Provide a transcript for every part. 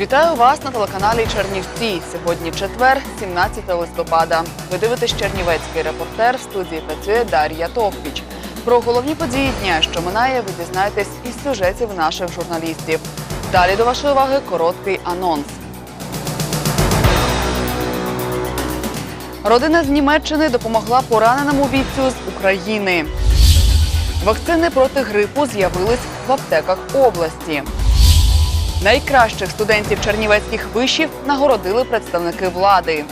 Вітаю вас на телеканалі Чернівці. Сьогодні четвер, 17 листопада. Ви дивитесь Чернівецький репортер. В студії працює Дар'я Товпіч. Про головні події дня, що минає, ви дізнаєтесь із сюжетів наших журналістів. Далі до вашої уваги короткий анонс. Родина з Німеччини допомогла пораненому бійцю з України. Вакцини проти грипу з'явились в аптеках області. Найкращих студентів чернівецьких вишів нагородили представники влади.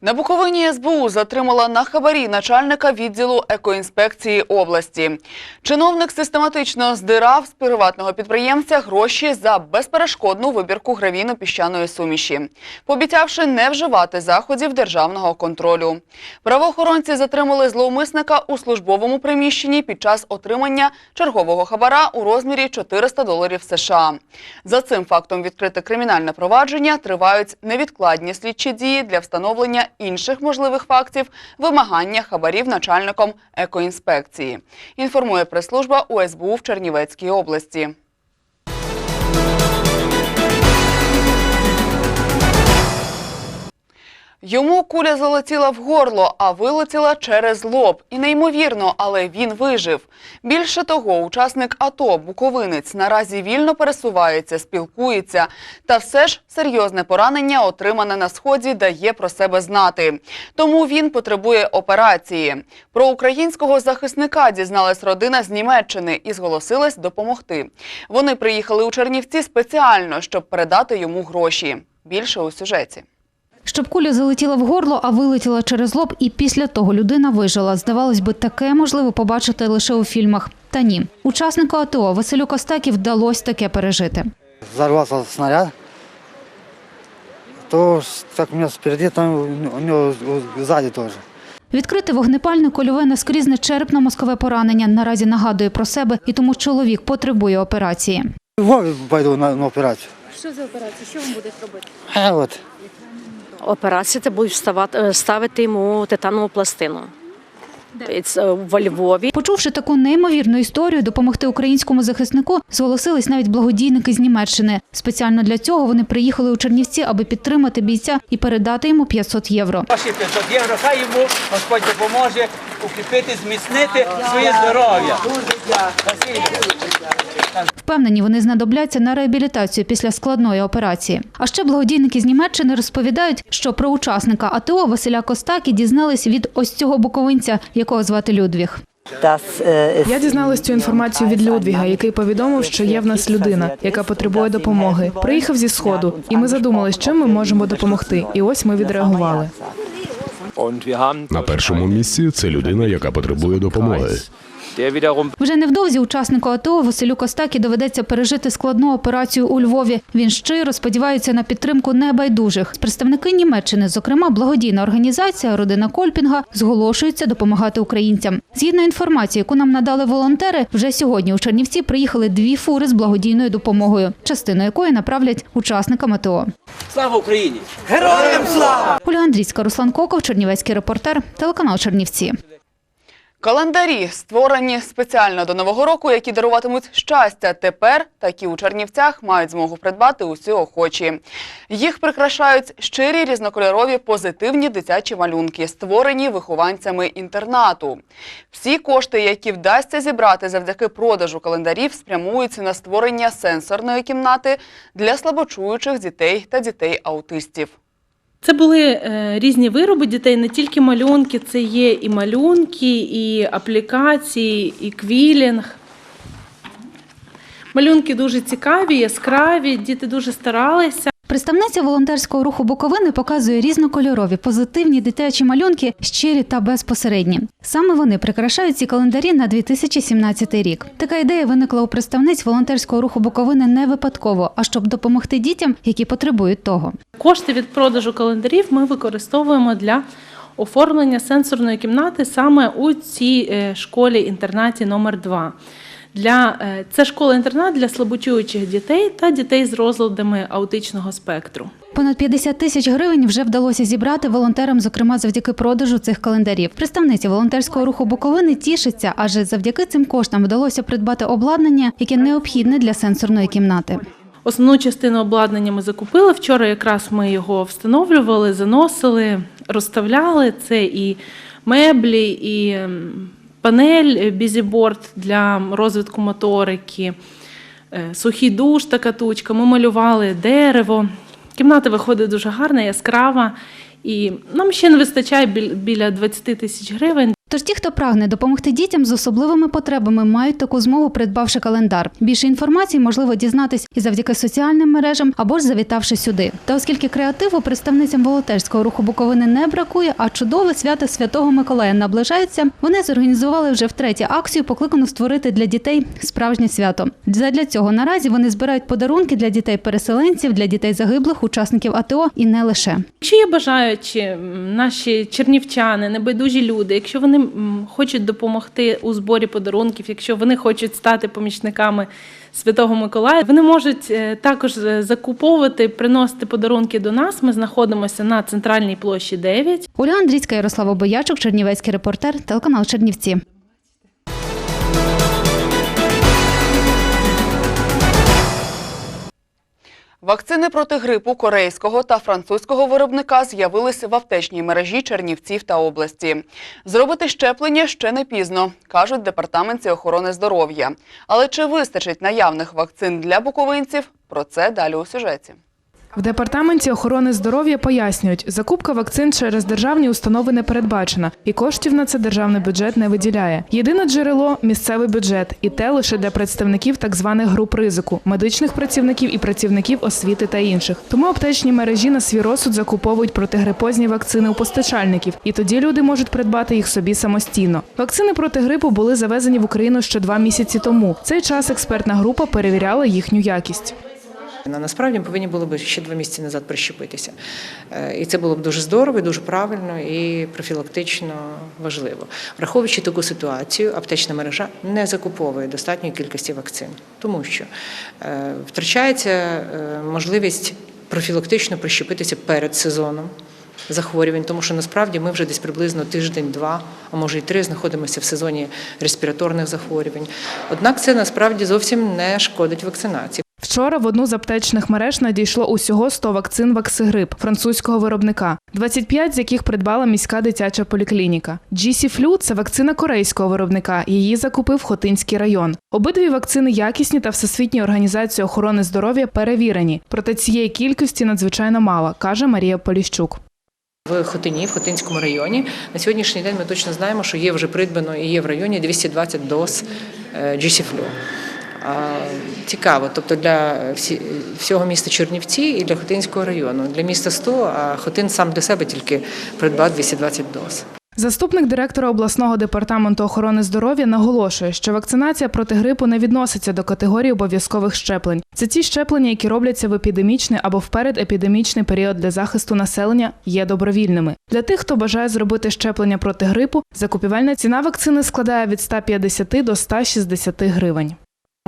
На Буковині СБУ затримала на хабарі начальника відділу екоінспекції області. Чиновник систематично здирав з приватного підприємця гроші за безперешкодну вибірку гравійно-піщаної суміші, пообіцявши не вживати заходів державного контролю. Правоохоронці затримали зловмисника у службовому приміщенні під час отримання чергового хабара у розмірі 400 доларів США. За цим фактом відкрите кримінальне провадження тривають невідкладні слідчі дії для встановлення інших можливих фактів вимагання хабарів начальником екоінспекції. Інформує прес-служба УСБУ в Чернівецькій області. Йому куля залетіла в горло, а вилетіла через лоб. І неймовірно, але він вижив. Більше того, учасник АТО Буковинець наразі вільно пересувається, спілкується. Та все ж серйозне поранення, отримане на сході, дає про себе знати. Тому він потребує операції. Про українського захисника дізналась родина з Німеччини і зголосилась допомогти. Вони приїхали у Чернівці спеціально, щоб передати йому гроші. Більше у сюжеті. Щоб куля залетіла в горло, а вилетіла через лоб, і після того людина вижила. Здавалось би, таке можливо побачити лише у фільмах. Та ні. Учаснику АТО Василю Костакі вдалося таке пережити. взорвался снаряд, то так у меня спереди, там у- него сзади тоже. Відкрите вогнепальне кольове наскрізне черепно-мозкове поранення наразі нагадує про себе, і тому чоловік потребує операції. Львові пойду на, на операцію. Що за операція? Що вам будуть робити? А от. Операція це будуть вставати, е, ставити йому титанову пластину. Во Львові. Почувши таку неймовірну історію, допомогти українському захиснику зголосились навіть благодійники з Німеччини. Спеціально для цього вони приїхали у Чернівці, аби підтримати бійця і передати йому 500 євро. Ваші 500 євро, хай йому Господь допоможе укріпити, зміцнити своє здоров'я. Впевнені, вони знадобляться на реабілітацію після складної операції. А ще благодійники з Німеччини розповідають, що про учасника АТО Василя Костакі дізнались від ось цього буковинця, якого звати Людвіг. Я дізналась цю інформацію від Людвіга, який повідомив, що є в нас людина, яка потребує допомоги. Приїхав зі сходу, і ми задумались, чим ми можемо допомогти. І ось ми відреагували. На першому місці це людина, яка потребує допомоги. Вже невдовзі учаснику АТО Василю Костакі доведеться пережити складну операцію у Львові. Він щиро сподівається на підтримку небайдужих. Представники Німеччини, зокрема благодійна організація Родина Кольпінга, зголошуються допомагати українцям. Згідно інформації, яку нам надали волонтери, вже сьогодні у Чернівці приїхали дві фури з благодійною допомогою, частину якої направлять учасникам АТО. Слава Україні! Ольга Андрійська, Руслан Коков, Чернівецький репортер, телеканал Чернівці. Календарі створені спеціально до нового року, які даруватимуть щастя. Тепер такі у Чернівцях мають змогу придбати усі охочі. Їх прикрашають щирі різнокольорові позитивні дитячі малюнки, створені вихованцями інтернату. Всі кошти, які вдасться зібрати завдяки продажу календарів, спрямуються на створення сенсорної кімнати для слабочуючих дітей та дітей-аутистів. Це були е, різні вироби дітей, не тільки малюнки, це є і малюнки, і аплікації, і квілінг. Малюнки дуже цікаві, яскраві, діти дуже старалися. Представниця волонтерського руху Буковини показує різнокольорові, позитивні дитячі малюнки, щирі та безпосередні. Саме вони прикрашають ці календарі на 2017 рік. Така ідея виникла у представниць волонтерського руху Буковини не випадково, а щоб допомогти дітям, які потребують того. Кошти від продажу календарів ми використовуємо для оформлення сенсорної кімнати саме у цій е, школі-інтернаті номер 2 Для, е, це школа-інтернат для слабочуючих дітей та дітей з розладами аутичного спектру. Понад 50 тисяч гривень вже вдалося зібрати волонтерам, зокрема завдяки продажу цих календарів. Представниця волонтерського руху Буковини тішиться, адже завдяки цим коштам вдалося придбати обладнання, яке необхідне для сенсорної кімнати. Основну частину обладнання ми закупили. Вчора якраз ми його встановлювали, заносили, розставляли. Це і меблі, і панель е, бізіборд для розвитку моторики, е, сухий душ та катучка. Ми малювали дерево. Кімната виходить дуже гарна, яскрава. І нам ще не вистачає біля 20 тисяч гривень Тож ті, хто прагне допомогти дітям з особливими потребами, мають таку змогу, придбавши календар. Більше інформації можливо дізнатись і завдяки соціальним мережам або ж завітавши сюди. Та оскільки креативу представницям волонтерського руху Буковини не бракує, а чудове свято Святого Миколая наближається, вони зорганізували вже втретє акцію, покликану створити для дітей справжнє свято. Задля цього наразі вони збирають подарунки для дітей-переселенців, для дітей загиблих, учасників АТО і не лише. Якщо є бажаючі наші чернівчани, небайдужі люди, якщо вони м, хочуть допомогти у зборі подарунків, якщо вони хочуть стати помічниками Святого Миколая, вони можуть е, також е, закуповувати, приносити подарунки до нас. Ми знаходимося на центральній площі 9. Оля Андрійська, Ярослава Боячук, Чернівецький репортер, телеканал Чернівці. Вакцини проти грипу корейського та французького виробника з'явилися в аптечній мережі Чернівців та області. Зробити щеплення ще не пізно, кажуть департаменті охорони здоров'я. Але чи вистачить наявних вакцин для буковинців? Про це далі у сюжеті. В департаменті охорони здоров'я пояснюють, закупка вакцин через державні установи не передбачена, і коштів на це державний бюджет не виділяє. Єдине джерело місцевий бюджет, і те лише для представників так званих груп ризику, медичних працівників і працівників освіти та інших. Тому аптечні мережі на свій розсуд закуповують протигрипозні вакцини у постачальників, і тоді люди можуть придбати їх собі самостійно. Вакцини проти грипу були завезені в Україну ще два місяці тому. Цей час експертна група перевіряла їхню якість. На- Насправді ми повинні були б ще два місяці назад прищепитися. Е, І це було б дуже здорово, і дуже правильно і профілактично важливо. Враховуючи таку ситуацію, аптечна мережа не закуповує достатньої кількості вакцин, тому що е, втрачається е, можливість профілактично прищепитися перед сезоном. Захворювань, тому що насправді ми вже десь приблизно тиждень-два, а може й три, знаходимося в сезоні респіраторних захворювань. Однак це насправді зовсім не шкодить вакцинації. Вчора в одну з аптечних мереж надійшло усього 100 вакцин Ваксигрип французького виробника, 25 з яких придбала міська дитяча поліклініка. Flu – це вакцина корейського виробника. Її закупив Хотинський район. Обидві вакцини якісні та Всесвітньої організації охорони здоров'я перевірені. Проте цієї кількості надзвичайно мало, каже Марія Поліщук. В Хотині, в Хотинському районі, на сьогоднішній день ми точно знаємо, що є вже придбано і є в районі 220 доз е, GC-Flu. А, Цікаво, тобто для всі- всього міста Чернівці і для Хотинського району. Для міста 100, а Хотин сам для себе тільки придбав 220 доз. Заступник директора обласного департаменту охорони здоров'я наголошує, що вакцинація проти грипу не відноситься до категорії обов'язкових щеплень. Це ті щеплення, які робляться в епідемічний або в передепідемічний період для захисту населення, є добровільними. Для тих, хто бажає зробити щеплення проти грипу, закупівельна ціна вакцини складає від 150 до 160 гривень.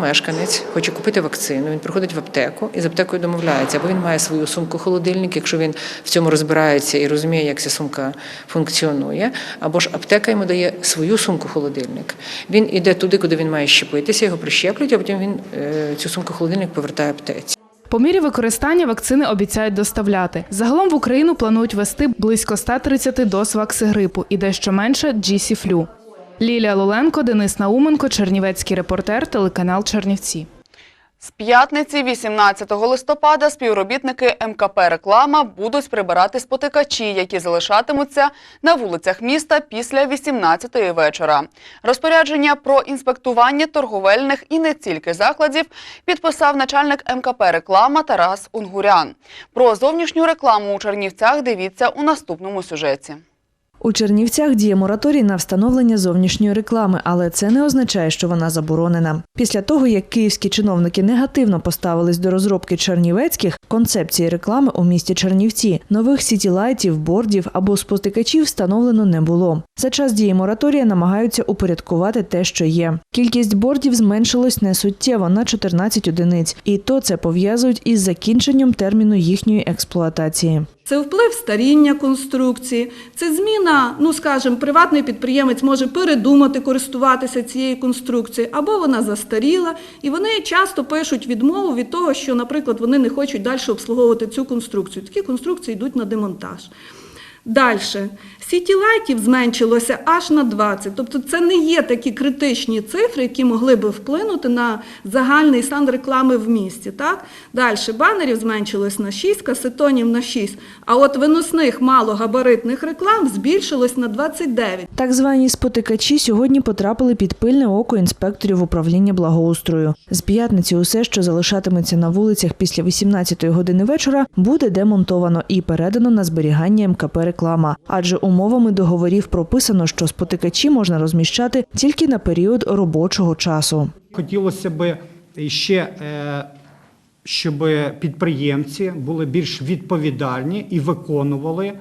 Мешканець хоче купити вакцину, він приходить в аптеку і з аптекою домовляється, або він має свою сумку холодильник, якщо він в цьому розбирається і розуміє, як ця сумка функціонує, або ж аптека йому дає свою сумку холодильник. Він іде туди, куди він має щепитися, його прищеплюють, а потім він е, цю сумку холодильник повертає аптеці. По мірі використання вакцини обіцяють доставляти. Загалом в Україну планують вести близько 130 доз ваксигрипу і дещо менше GC Flu. Лілія Лоленко, Денис Науменко, Чернівецький репортер, телеканал Чернівці. З п'ятниці 18 листопада співробітники МКП «Реклама» будуть прибирати спотикачі, які залишатимуться на вулицях міста після 18-ї вечора. Розпорядження про інспектування торговельних і не тільки закладів підписав начальник МКП «Реклама» Тарас Унгурян. Про зовнішню рекламу у Чернівцях дивіться у наступному сюжеті. У Чернівцях діє мораторій на встановлення зовнішньої реклами, але це не означає, що вона заборонена. Після того, як київські чиновники негативно поставились до розробки чернівецьких концепції реклами у місті Чернівці, нових сітілайтів, бордів або спотикачів встановлено не було. За час дії мораторія намагаються упорядкувати те, що є. Кількість бордів зменшилась несуттєво на 14 одиниць, і то це пов'язують із закінченням терміну їхньої експлуатації. Це вплив старіння конструкції, це зміна, ну скажімо, приватний підприємець може передумати користуватися цією конструкцією, або вона застаріла, і вони часто пишуть відмову від того, що, наприклад, вони не хочуть далі обслуговувати цю конструкцію. Такі конструкції йдуть на демонтаж. Далі. Сіті лайтів зменшилося аж на 20. Тобто це не є такі критичні цифри, які могли би вплинути на загальний стан реклами в місті. Так? Далі. Банерів зменшилось на 6, касетонів на 6. А от виносних малогабаритних реклам збільшилось на 29. Так звані спотикачі сьогодні потрапили під пильне око інспекторів управління благоустрою. З п'ятниці усе, що залишатиметься на вулицях після 18-ї години вечора, буде демонтовано і передано на зберігання МКП реклама. Адже умовами договорів прописано, що спотикачі можна розміщати тільки на період робочого часу. Хотілося б ще, е, щоб підприємці були більш відповідальні і виконували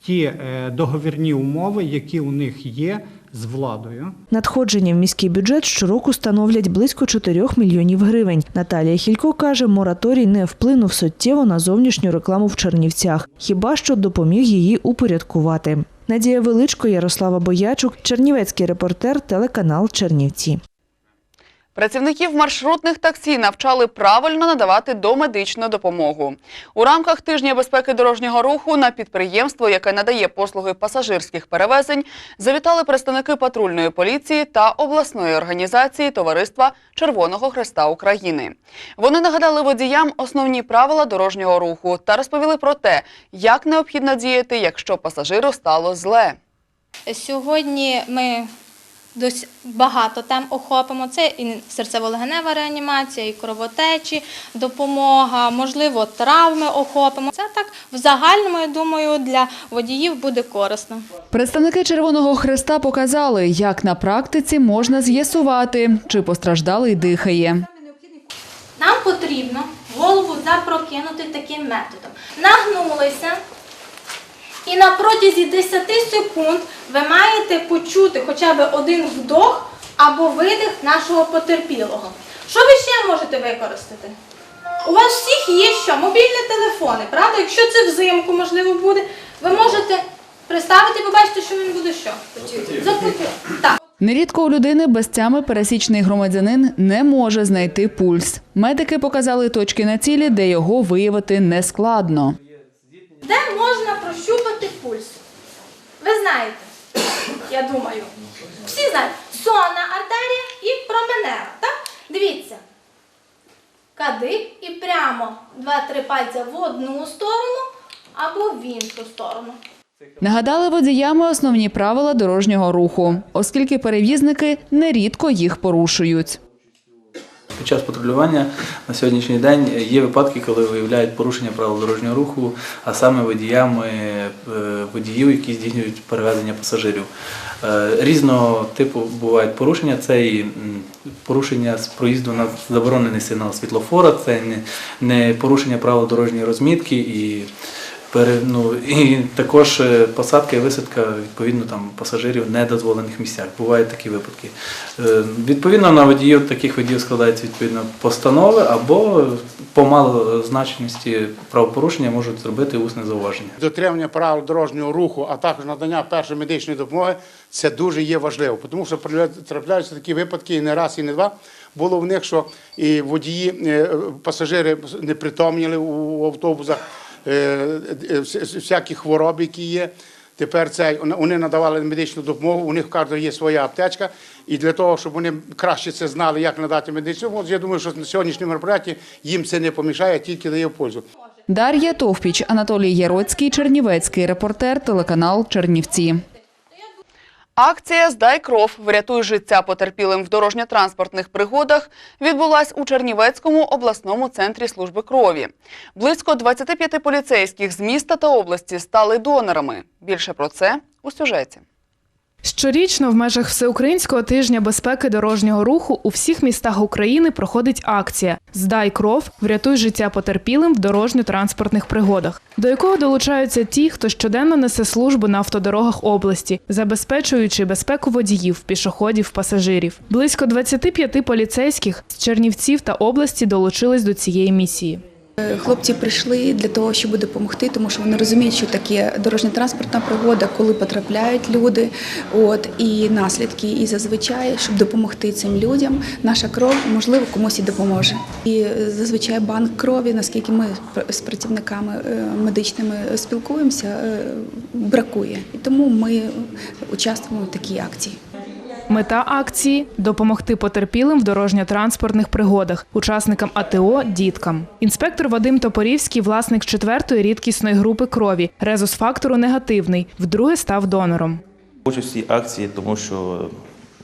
ті е, договірні умови, які у них є з владою. Надходження в міський бюджет щороку становлять близько 4 мільйонів гривень. Наталія Хілько каже, мораторій не вплинув суттєво на зовнішню рекламу в Чернівцях, хіба що допоміг її упорядкувати. Надія Величко, Ярослава Боячук, Чернівецький репортер, телеканал Чернівці. Працівників маршрутних таксі навчали правильно надавати домедичну допомогу. У рамках тижня безпеки дорожнього руху на підприємство, яке надає послуги пасажирських перевезень, завітали представники патрульної поліції та обласної організації Товариства Червоного Хреста України. Вони нагадали водіям основні правила дорожнього руху та розповіли про те, як необхідно діяти, якщо пасажиру стало зле. Сьогодні ми досить багато тем охопимо. Це і серцево-легенева реанімація, і кровотечі, допомога, можливо, травми охопимо. Це так в загальному, я думаю, для водіїв буде корисно. Представники Червоного Хреста показали, як на практиці можна з'ясувати, чи постраждалий дихає. Нам потрібно голову запрокинути таким методом. Нагнулися. І на протязі 10 секунд ви маєте почути хоча б один вдох або видих нашого потерпілого. Що ви ще можете використати? У вас всіх є що? Мобільні телефони, правда? Якщо це взимку, можливо, буде, ви можете представити і побачити, що він буде що? Запотів. Так. Нерідко у людини без тями пересічний громадянин не може знайти пульс. Медики показали точки на цілі, де його виявити нескладно. Де можна прощупати пульс? Ви знаєте, я думаю. Всі знають. Сонна артерія і променева, так? Дивіться. Кадик і прямо два-три пальця в одну сторону або в іншу сторону. Нагадали водіями основні правила дорожнього руху, оскільки перевізники нерідко їх порушують. Під час патрулювання на сьогоднішній день є випадки, коли виявляють порушення правил дорожнього руху, а саме водіями е, водіїв, які здійснюють перевезення пасажирів. Е, Різного типу бувають порушення. Це і порушення з проїзду на заборонений сигнал світлофора, це не, порушення правил дорожньої розмітки і ну, і також е, посадка і висадка відповідно там пасажирів в недозволених місцях. Бувають такі випадки. Е, Відповідно на водіїв таких водіїв складаються відповідно постанови або по малозначності правопорушення можуть зробити усне зауваження. Дотримання правил дорожнього руху, а також надання першої медичної допомоги це дуже є важливо, тому що трапляються такі випадки і не раз, і не два. Було в них, що і водії, е, пасажири не притомніли у автобусах, е, е, всякі хвороби, які є. Тепер це вони надавали медичну допомогу. У них в кожного є своя аптечка, і для того, щоб вони краще це знали, як надати медичну допомогу, я думаю, що на сьогоднішньому мероприятті їм це не помішає, тільки дає пользу. Дар'я Товпіч, Анатолій Яроцький, Чернівецький репортер, телеканал Чернівці. Акція Здай кров, врятуй життя потерпілим в дорожньо-транспортних пригодах відбулась у Чернівецькому обласному центрі служби крові. Близько 25 поліцейських з міста та області стали донорами. Більше про це у сюжеті. Щорічно в межах Всеукраїнського тижня безпеки дорожнього руху у всіх містах України проходить акція Здай кров, врятуй життя потерпілим в дорожньо-транспортних пригодах, до якого долучаються ті, хто щоденно несе службу на автодорогах області, забезпечуючи безпеку водіїв, пішоходів, пасажирів. Близько 25 поліцейських з Чернівців та області долучились до цієї місії. Хлопці прийшли для того, щоб допомогти, тому що вони розуміють, що таке дорожньо-транспортна пригода, коли потрапляють люди, от і наслідки. І зазвичай, щоб допомогти цим людям, наша кров можливо комусь і допоможе. І е, зазвичай банк крові, наскільки ми з працівниками е, медичними спілкуємося, е, бракує. І тому ми участвуємо в такій акції. Мета акції допомогти потерпілим в дорожньо-транспортних пригодах, учасникам АТО, діткам. Інспектор Вадим Топорівський, власник четвертої рідкісної групи крові, резус фактору негативний, вдруге став донором. Хочу цій акції, тому що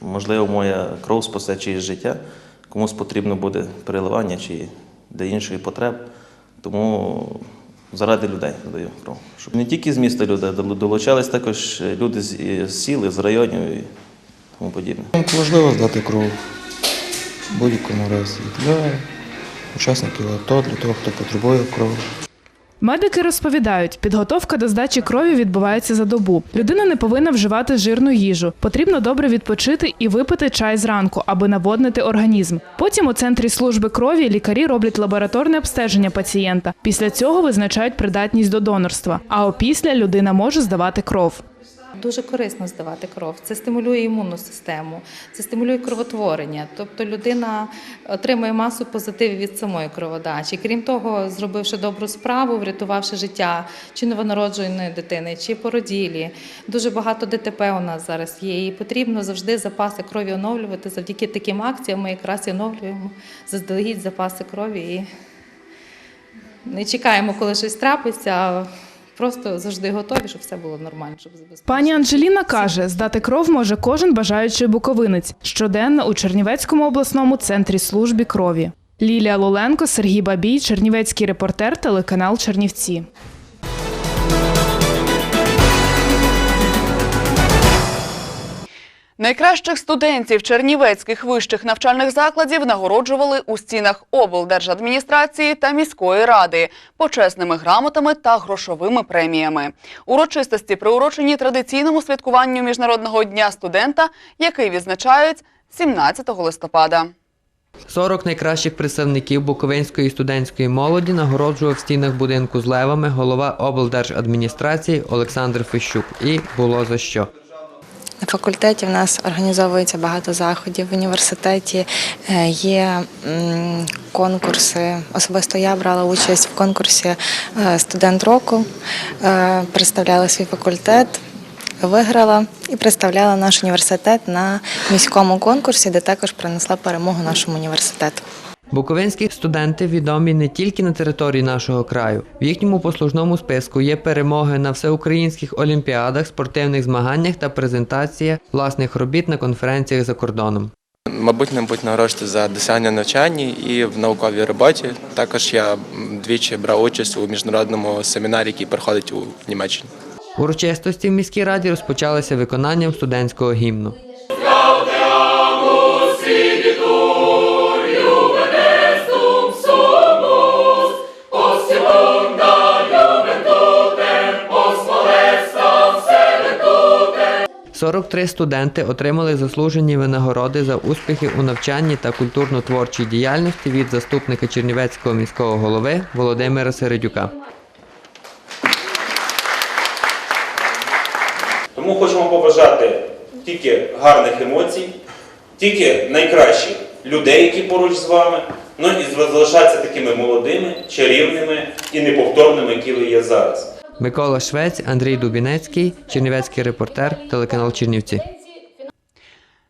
можливо моя кров спасе чиєсь життя, комусь потрібно буде переливання чи для іншої потреб. Тому заради людей даю кров. Щоб не тільки з міста люди долучались також люди з з сіл, з районів тому подібне. Важливо здати кров в будь-якому разі для учасників АТО, для того, хто потребує крові. Медики розповідають, підготовка до здачі крові відбувається за добу. Людина не повинна вживати жирну їжу. Потрібно добре відпочити і випити чай зранку, аби наводнити організм. Потім у центрі служби крові лікарі роблять лабораторне обстеження пацієнта. Після цього визначають придатність до донорства. А опісля людина може здавати кров. Дуже корисно здавати кров. Це стимулює імунну систему, це стимулює кровотворення. Тобто людина отримує масу позитивів від самої кроводачі. Крім того, зробивши добру справу, врятувавши життя чи новонародженої дитини, чи породілі. Дуже багато ДТП у нас зараз є. І потрібно завжди запаси крові оновлювати. Завдяки таким акціям ми якраз і оновлюємо заздалегідь запаси крові і не чекаємо, коли щось трапиться. Просто завжди готові, щоб все було нормально, щоб забезпечити. Пані Анжеліна каже, здати кров може кожен бажаючий буковинець щоденно у Чернівецькому обласному центрі служби крові. Лілія Лоленко, Сергій Бабій, Чернівецький репортер, телеканал Чернівці. Найкращих студентів чернівецьких вищих навчальних закладів нагороджували у стінах облдержадміністрації та міської ради почесними грамотами та грошовими преміями. Урочистості приурочені традиційному святкуванню Міжнародного дня студента, який відзначають 17 листопада. 40 найкращих представників буковинської студентської молоді нагороджував в стінах будинку з левами голова облдержадміністрації Олександр Фищук. І було за що. На факультеті в нас організовується багато заходів. В університеті е, є конкурси. Особисто я брала участь в конкурсі е, студент року, е, представляла свій факультет. Виграла і представляла наш університет на міському конкурсі, де також принесла перемогу нашому університету. Буковинські студенти відомі не тільки на території нашого краю. В їхньому послужному списку є перемоги на всеукраїнських олімпіадах, спортивних змаганнях та презентація власних робіт на конференціях за кордоном. Мабуть, не будуть нагороджувати за досягнення навчання і в науковій роботі. Також я двічі брав участь у міжнародному семінарі, який проходить у Німеччині. Урочистості в міській раді розпочалися виконанням студентського гімну. Сорок три студенти отримали заслужені винагороди за успіхи у навчанні та культурно-творчій діяльності від заступника Чернівецького міського голови Володимира Середюка. Тому хочемо побажати тільки гарних емоцій, тільки найкращих людей, які поруч з вами, ну і залишатися такими молодими, чарівними і неповторними, які ви є зараз. Микола Швець, Андрій Дубінецький, Чернівецький репортер, телеканал Чернівці.